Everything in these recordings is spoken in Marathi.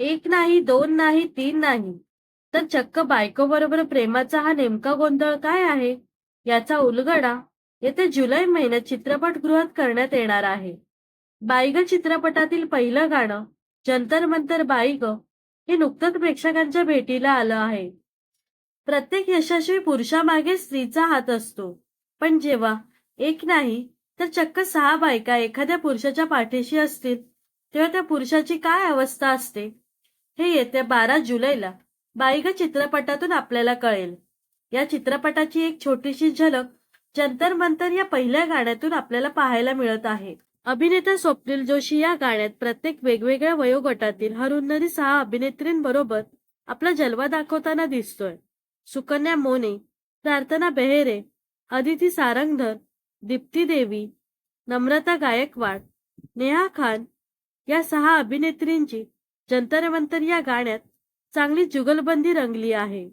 एक नाही दोन नाही तीन नाही. तर चक्क बायको बरोबर प्रेमाचा हा नेमका गोंधळ काय आहे? याचा उलगडा येत्या जुलै महिन्यात चित्रपटगृहात करण्यात येणार आहे. बाईग चित्रपटातील पहिलं गाणं जंतर मंतर बाईग हे नुकतंच प्रेक्षकांच्या भेटीला आलं आहे. प्रत्येक यशस्वी पुरुषामागे स्त्रीचा हात असतो. पण जेव्हा एक नाही तर चक्क सहा बायका एखाद्या पुरुषाच्या पाठीशी असतील तेव्हा त्या पुरुषाची काय अवस्था असते? हे येत्या बारा जुलैला बाईग चित्रपटातून आपल्याला कळेल. या चित्रपटाची एक छोटीशी झलक जंतर मंतर या पहिल्या गाण्यातून आपल्याला पाहायला मिळत आहे. अभिनेता स्वप्नील जोशी या गाण्यात प्रत्येक वेगवेगळ्या वयोगटातील हरुंदरी सहा अभिनेत्रींबरोबर आपला जलवा दाखवताना दिसतोय. सुकन्या मोने प्रार्थना बेहेरे अदिती सारंगधर दीप्ती देवी नम्रता गायकवाड नेहा खान या सहा अभिनेत्रींची जंतरवंतर या गाण्यात चांगली जुगलबंदी रंगली आहे.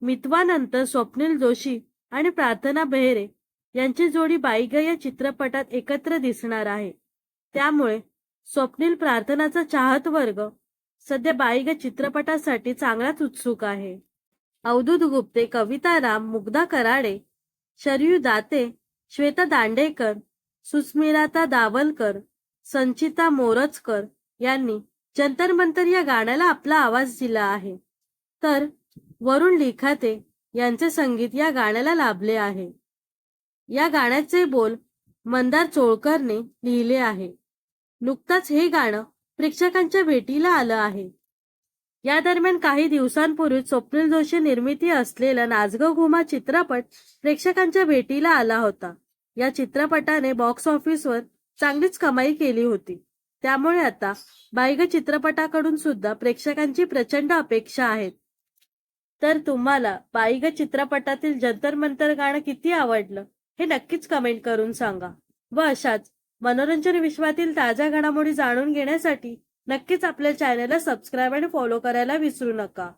मितवानंतर स्वप्नील जोशी आणि प्रार्थना बेहेरे यांची जोडी बाईग या चित्रपटात एकत्र दिसणार आहे. त्यामुळे स्वप्नील प्रार्थनाचा चाहत वर्ग सध्या बाईगा चित्रपटासाठी चांगलाच उत्सुक आहे. अवधूत गुप्ते कविता राम मुग्धा कराडे शरयू दाते श्वेता दांडेकर सुस्मिराता दावलकर संचिता मोरजकर यांनी जंतर मंतर या गाण्याला आपला आवाज दिला आहे. तर वरुण लिखाते यांचे संगीत या गाण्याला लाभले आहे. या गाण्याचे बोल मंदार चोळकरने लिहिले आहे. नुकताच हे गाणं प्रेक्षकांच्या भेटीला आलं आहे. या दरम्यान काही दिवसांपूर्वी स्वप्नील जोशी निर्मिती असलेला नाचग घुमा चित्रपट प्रेक्षकांच्या भेटीला आला होता. या चित्रपटाने बॉक्स ऑफिसवर चांगलीच कमाई केली होती. त्यामुळे आता बाईग चित्रपटाकडून सुद्धा प्रेक्षकांची प्रचंड अपेक्षा आहेत. तर तुम्हाला बाईग चित्रपटातील जंतर मंतर गाणं किती आवडलं हे नक्कीच कमेंट करून सांगा. व अशाच मनोरंजन विश्वातील ताज्या घडामोडी जाणून घेण्यासाठी नक्कीच आपल्या चॅनलला सबस्क्राईब आणि फॉलो करायला विसरू नका.